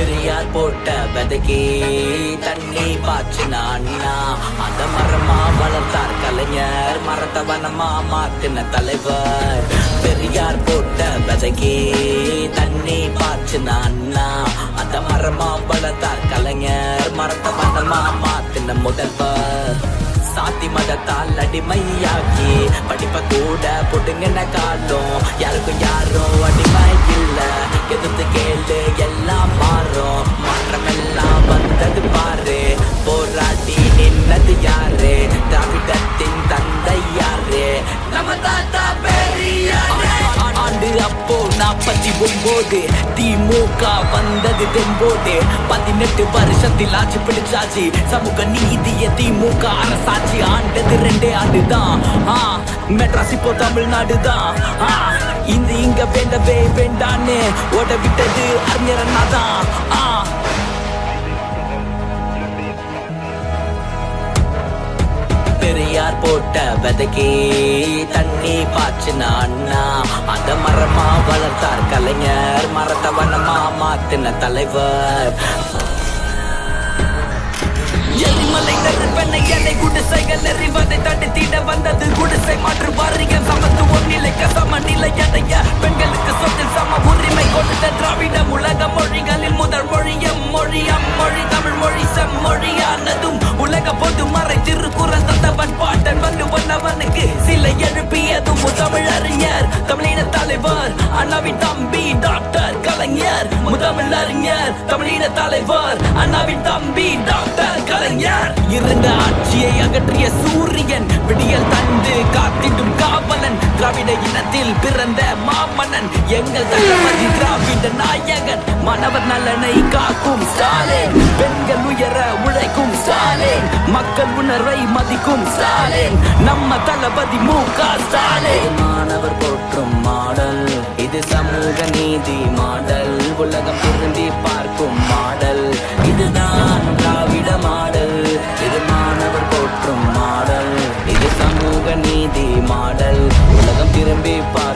பெரியார் போட்ட விதைக்கி தண்ணி பாய்ச்சின அண்ணா. அந்த மரமா வளர்த்தார் கலைஞர் மரத்தவனமா மாத்தின தலைவர். பெரியார் போட்ட விதைக்கி தண்ணி பாய்ச்சின அண்ணா. அந்த மரமா வளர்த்தார் கலைஞர் மரத்தவனமா மாத்தின முதல்வர். சாதி மதத்தால் அடிமையாக்கி படிப்ப கூட புடுங்கின காலம். யாருக்கும் யாரும் அடிமை இல்ல. எதிர்த்து கேளு நின்னது யாரு திராவிடத்தின் தந்தை யாரு நம்ம தாத்தா பெரியாரு. ஆண்டு அப்போ நாற்பத்தி ஒன்பது திமுக வந்தது தெம்போது. பதினெட்டு வருஷத்தில் ஆட்சி பிடிச்சாச்சு. சமூக நீதிய திமுக அரசாட்சி ஆண்டது ரெண்டே ஆண்டுதான். ஆ மெட்ராஸ் இப்போ தமிழ்நாடு தான் ஆ இந்த இங்க வேண்டவே வேண்டான்னு ஓட விட்டது அறிஞர் அண்ணா தான் போட்ட விதைக்கி தண்ணி பாய்ச்சின அண்ணா. அத மரமா வளர்த்தார் கலைஞர் மரத்த மாத்தின தலைவர். எரிமலை நெருப்பெண்ணை எண்ணெய் குடிசைகள் எறிவதை தடுத்திட வந்தது குடிசை மாற்று வாரியம். சமத்துவம் நிலைக்க சமநிலை அடைய பெண்களுக்கு சொத்தில் சம உரிமை கொடுத்த திராவிடம் உலக மொழிகளில் முதல் மொழியம் மொழியம் மொழி தமிழ் மொழி செம்மொழியானதும் உலக பொது மறை திருக்குறள் தந்தவன் பாட்டன் சிலை எழுப்பியதும் தமிழ் அறிஞர் தமிழின தலைவர் அண்ணாவின் தம்பி டாக்டர் கலைஞர். முதமிழ் அறிஞர் தமிழின தலைவர் அண்ணாவின் தம்பி டாக்டர் கலைஞர். இருந்த ஆட்சியை அகற்றிய சூரியன் விடியல் தந்து காத்திடும் காவலன் திராவிட இனத்தில் பிறந்த மாமன்னன். எங்கள் தளபதி திராவிட நாயகன் மாணவர் நலனை காக்கும் ஸ்டாலின். பெண்கள் உயர உழைக்கும் ஸ்டாலின். மக்கள் உணர்வை மதிக்கும் ஸ்டாலின். நம்ம தலை நீதி மாடல். உலகம் திரும்பி பார்க்கும் மாடல். இதுதான் திராவிட மாடல். இது மாணவர் போற்றும் மாடல். இது சமூக நீதி மாடல். உலகம் திரும்பி பார்க்கும்